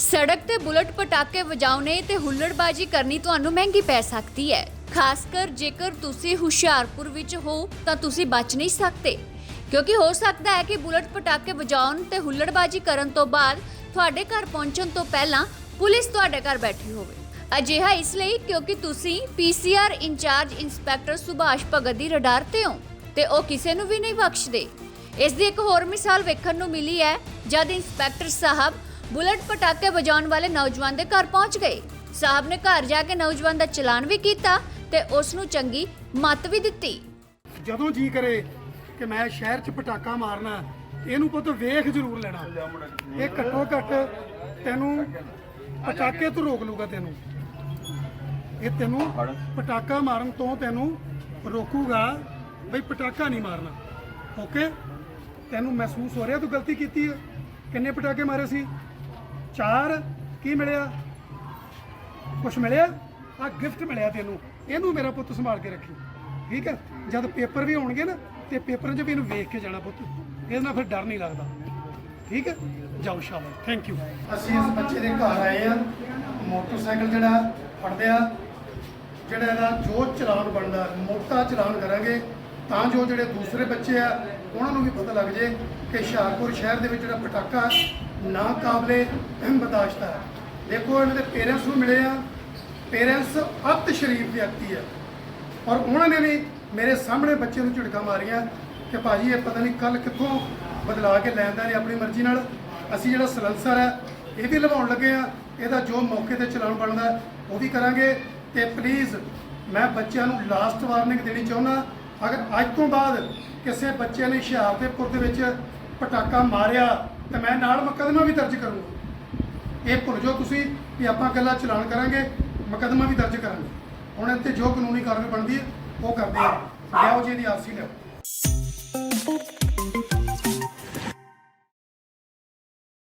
ਸੜਕ ਤੇ ਬੁਲਟ ਪਟਾਕੇ ਵਜਾਉਣੇ ਤੇ ਹੁੱਲੜਬਾਜੀ ਕਰਨੀ ਤੁਹਾਨੂੰ ਮਹਿੰਗੀ ਪੈ ਸਕਦੀ ਹੈ। ਖਾਸ ਕਰ ਜੇਕਰ ਤੁਸੀਂ ਹੁਸ਼ਿਆਰਪੁਰ ਵਿੱਚ ਹੋ, ਤਾਂ ਤੁਸੀਂ ਬਚ ਨਹੀਂ ਸਕਦੇ। ਕਿਉਂਕਿ ਹੋ ਸਕਦਾ ਹੈ ਕਿ ਬੁਲਟ ਪਟਾਕੇ ਵਜਾਉਣ ਤੇ ਹੁੱਲੜਬਾਜੀ ਕਰਨ ਤੋਂ ਬਾਅਦ ਤੁਹਾਡੇ ਘਰ ਪਹੁੰਚਣ ਤੋਂ ਪਹਿਲਾਂ ਪੁਲਿਸ ਤੁਹਾਡੇ ਘਰ ਬੈਠੀ ਹੋਵੇ। ਅਜਿਹਾ ਇਸ ਲਈ ਕਿਉਂਕਿ ਤੁਸੀਂ PCR in-charge inspector Subhash Bhagat ਦੀ ਰਡਾਰ ਤੇ ਹੋ ਤੇ ਉਹ ਕਿਸੇ ਨੂੰ ਵੀ ਨਹੀਂ ਬਖਸ਼ਦੇ। ਇਸ ਦੀ ਇੱਕ ਹੋਰ ਮਿਸਾਲ ਵੇਖਣ ਨੂੰ ਮਿਲੀ ਹੈ, ਜਦ ਇੰਸਪੈਕਟਰ ਸਾਹਿਬ ਬੁਲਟ ਪਟਾਕੇ ਵਜਾਉਣ ਵਾਲੇ ਨੌਜਵਾਨ ਦੇ ਘਰ ਪਹੁੰਚ ਗਏ। ਸਾਹਿਬ ਨੇ ਘਰ ਜਾ ਕੇ ਨੌਜਵਾਨ ਦਾ ਚਲਾਨ ਵੀ ਕੀਤਾ ਤੇ ਉਸ ਨੂੰ ਚੰਗੀ ਮੱਤ ਵੀ ਦਿੱਤੀ। ਜਦੋਂ ਜੀ ਕਰੇ ਕਿ ਮੈਂ ਸ਼ਹਿਰ 'ਚ ਪਟਾਕਾ ਮਾਰਨਾ, ਇਹਨੂੰ ਪੁੱਤ ਵੇਖ ਜ਼ਰੂਰ ਲੈਣਾ। ਇਹ ਘੱਟੋ ਘੱਟ ਤੈਨੂੰ ਪਟਾਕੇ ਤੋਂ ਰੋਕ ਲੂਗਾ ਤੈਨੂੰ। ਇਹ ਤੈਨੂੰ ਪਟਾਕਾ ਮਾਰਨ ਤੋਂ ਤੈਨੂੰ ਰੋਕੂਗਾ ਬਈ ਪਟਾਕਾ ਨਹੀਂ ਮਾਰਨਾ। ਓਕੇ? ਤੈਨੂੰ ਮਹਿਸੂਸ ਹੋ ਰਿਹਾ ਤੂੰ ਗਲਤੀ ਕੀਤੀ ਹੈ? ਕਿੰਨੇ ਪਟਾਕੇ ਮਾਰੇ ਸੀ? ਚਾਰ ਕੀ ਮਿਲਿਆ? ਕੁਛ ਮਿਲਿਆ? ਆ ਗਿਫਟ ਮਿਲਿਆ ਤੈਨੂੰ। ਇਹਨੂੰ ਮੇਰਾ ਪੁੱਤ ਸੰਭਾਲ ਕੇ ਰੱਖੀ। ਠੀਕ ਹੈ? ਜਦ ਪੇਪਰ ਵੀ ਆਉਣਗੇ ਨਾ, ਤੇ ਪੇਪਰਾਂ 'ਚ ਵੀ ਇਹਨੂੰ ਵੇਖ ਕੇ ਜਾਣਾ ਪੁੱਤ। ਇਹਦੇ ਨਾਲ ਫਿਰ ਡਰ ਨਹੀਂ ਲੱਗਦਾ। ਠੀਕ ਹੈ? ਜਾਓ ਸ਼ਾਬਾਸ਼ ਥੈਂਕ ਯੂ ਅਸੀਂ ਇਸ ਬੱਚੇ ਦੇ ਘਰ ਆਏ ਆ। ਮੋਟਰਸਾਈਕਲ ਜਿਹੜਾ ਫੜਦੇ ਆ, ਜਿਹੜਾ ਇਹਦਾ ਜੋ ਚਲਾਨ ਬਣਦਾ, ਮੋਟਾ ਚਲਾਨ ਕਰਾਂਗੇ। ਤਾਂ ਜੋ ਜਿਹੜੇ ਦੂਸਰੇ ਬੱਚੇ ਆ, ਉਹਨਾਂ ਨੂੰ ਵੀ ਪਤਾ ਲੱਗ ਜੇ ਕਿ ਹੁਸ਼ਿਆਰਪੁਰ ਸ਼ਹਿਰ ਦੇ ਵਿੱਚ ਜਿਹੜਾ ਪਟਾਕਾ ਨਾ ਕਾਬਲੇ ਬਰਦਾਸ਼ਤ ਹੈ ਦੇਖੋ, ਇਹਨਾਂ ਦੇ ਪੇਰੈਂਟਸ ਨੂੰ ਮਿਲੇ ਆ। ਪੇਰੈਂਟਸ ਅਤ ਸ਼ਰੀਫ ਵਿਅਕਤੀ ਆ। ਔਰ ਉਹਨਾਂ ਨੇ ਵੀ ਮੇਰੇ ਸਾਹਮਣੇ ਬੱਚੇ ਨੂੰ ਝਿੜਕਾਂ ਮਾਰੀਆਂ ਕਿ ਭਾਜੀ ਇਹ ਪਤਾ ਨਹੀਂ ਕੱਲ ਕਿੱਥੋਂ ਬਦਲਾ ਕੇ ਲੈਂਦਾ ਨੇ ਆਪਣੀ ਮਰਜ਼ੀ ਨਾਲ। ਅਸੀਂ ਜਿਹੜਾ ਸਲੰਸਰ ਹੈ ਇਹ ਵੀ ਲਵਾਉਣ ਲੱਗੇ ਆ। ਇਹਦਾ ਜੋ ਮੌਕੇ ਤੇ ਚਲਾਉਣ ਬਣਦਾ, ਉਹ ਵੀ ਕਰਾਂਗੇ। ਤੇ ਪਲੀਜ਼ ਮੈਂ ਬੱਚਿਆਂ ਨੂੰ ਲਾਸਟ ਵਾਰਨਿੰਗ ਦੇਣੀ ਚਾਹੁੰਦਾ ਅਗਰ ਅੱਜ ਤੋਂ ਬਾਅਦ ਕਿਸੇ ਬੱਚੇ ਨੇ ਹੁਸ਼ਿਆਰਪੁਰ ਦੇ ਵਿੱਚ ਪਟਾਕਾ ਮਾਰਿਆ, ਤਾਂ ਮੈਂ ਨਾਲ ਮੁਕੱਦਮਾ ਵੀ ਦਰਜ ਕਰੂੰਗਾ। ਇਹ ਭੁੱਲ ਜਾਓ ਤੁਸੀਂ ਵੀ ਆਪਾਂ ਇਕੱਲਾ ਚਲਾਨ ਕਰਾਂਗੇ, ਮੁਕੱਦਮਾ ਵੀ ਦਰਜ ਕਰਾਂਗੇ। ਹੁਣ ਇੱਥੇ ਜੋ ਕਾਨੂੰਨੀ ਕਾਰਵਾਈ ਬਣਦੀ ਹੈ, ਉਹ ਕਰਦੇ ਆ ਲਿਆਓ ਜੀ ਦੀ ਆਰਸੀ ਲਿਆਓ।